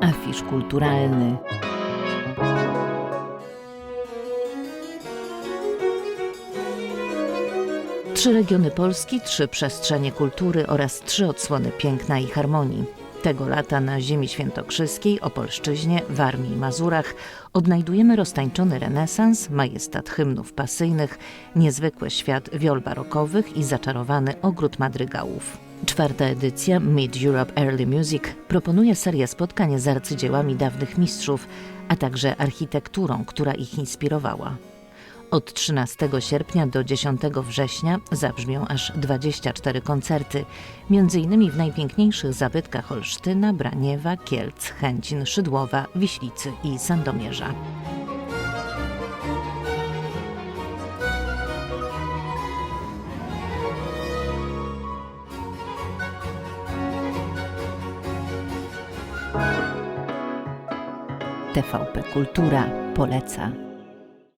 Afisz kulturalny. Trzy regiony Polski, trzy przestrzenie kultury oraz trzy odsłony piękna i harmonii. Tego lata na ziemi świętokrzyskiej, Opolszczyźnie, Warmii i Mazurach odnajdujemy roztańczony renesans, majestat hymnów pasyjnych, niezwykły świat wiol barokowych i zaczarowany ogród madrygałów. Czwarta edycja Mid Europe Early Music proponuje serię spotkań z arcydziełami dawnych mistrzów, a także architekturą, która ich inspirowała. Od 13 sierpnia do 10 września zabrzmią aż 24 koncerty, m.in. w najpiękniejszych zabytkach Olsztyna, Braniewa, Kielc, Chęcin, Szydłowa, Wiślicy i Sandomierza. TVP Kultura poleca.